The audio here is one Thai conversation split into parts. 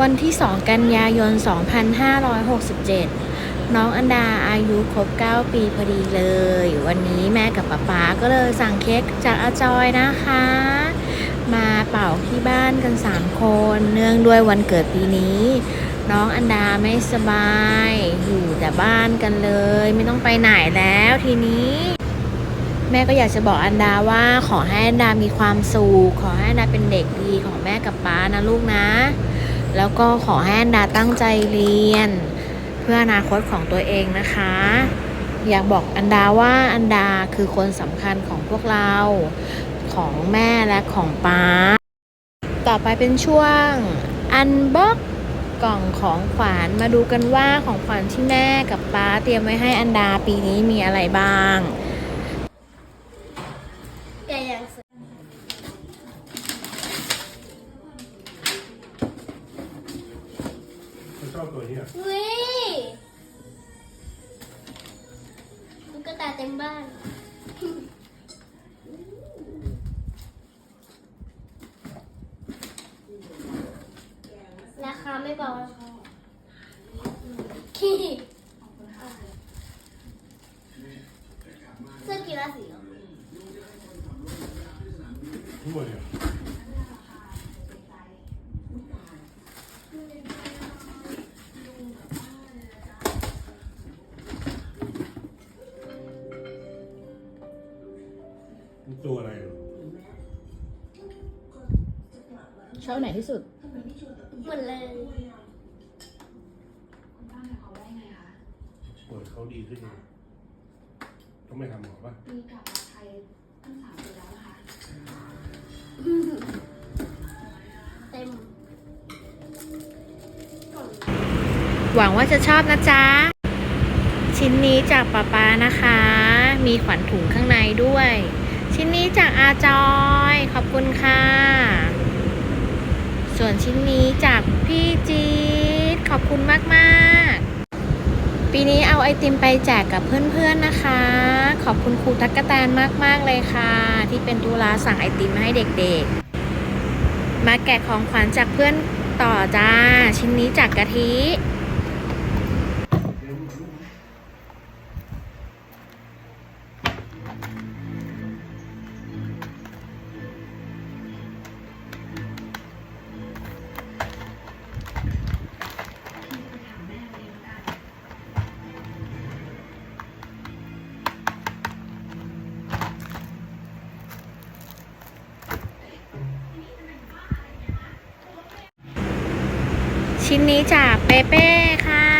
วันที่ 2 กันยายน 2567 น้องอันดาอายุครบ 9 ปีพอดีเลย วันนี้แม่กับป๊าป๊าก็เลยสั่งเค้กจากอาจอยนะคะ มาเป่าที่บ้านกัน 3 คน เนื่องด้วยวันเกิดปีนี้ น้องอันดาไม่สบาย อยู่แต่บ้านกันเลย ไม่ต้องไปไหนแล้วทีนี้แม่ก็อยากจะบอกอันดาว่าขอให้อันดามีความสุขขอให้อันดาเป็นเด็กดีของแม่กับป๊านะลูกนะ แล้วก็ขอให้อันดาตั้งใจเรียน เพื่ออนาคตของตัวเองนะคะ อยากบอกอันดาว่าอันดาคือคนสำคัญของพวกเราของแม่และของป๊าต่อไปเป็นช่วงอันบ็อกกล่องของขวัญมาดูกันว่าของขวัญที่แม่กับป๊าเตรียมไว้ให้อันดาปีนี้มีอะไรบ้าง แกยังสวย ฉันช อบตัวนี้อะอุ้ยตุ๊กตาเต็มบ้าน ราคาไม่เบานะคะขี้เสื้อกีฬาสีเหรอ ทั้งหมดเนี่ย มันตัวอะไรเหรอชอบไหนที่สุด เหมือนเลยเปิดเขาดีขึ้นไงต้องไม่ทำหรอป่ะมีกลับมาไทยตั้งสามปีแล้วนะคะเต็มกล่องหวังว่าจะชอบนะจ๊ะ ชิ้นนี้จากป๊าป๊านะคะ มีขวัญถุงข้างในด้วย ชิ้นนี้จากอาจอยขอบคุณค่ะ ส่วนชิ้นนี้จากพี่จี๊ดขอบคุณมากๆ ปีนี้เอาไอติมไปแจกกับเพื่อนๆนะคะ ขอบคุณครูตั๊กกะแตนมากๆเลยค่ะ ที่เป็นตุลาสั่งไอติมมาให้เด็กๆ มาแกะของขวัญจากเพื่อนต่อจ้า ชิ้นนี้จากกะทิ ชิ้นนี้จากเปเป้ค่ะ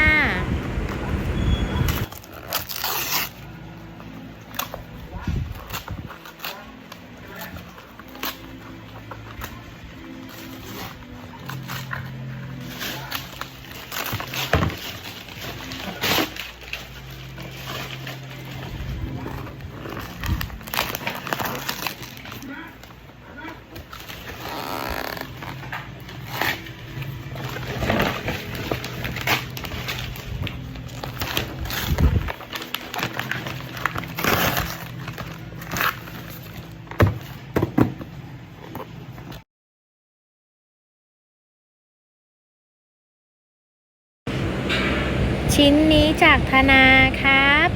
ชิ้นนี้จากธนาครับ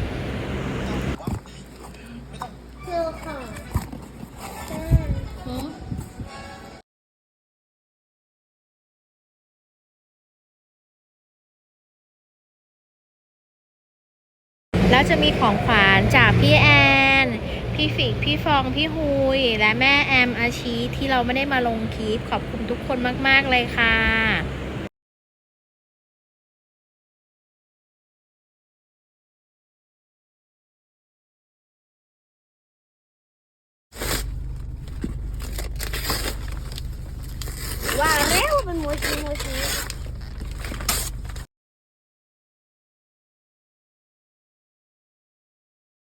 แล้วจะมีของขวัญจากพี่แอน พี่ฟิก พี่ฟอง พี่ฮุย และแม่แอมอาชีที่เราไม่ได้มาลงคลิปขอบคุณทุกคนมาก ๆ เลยค่ะ ว่าแล้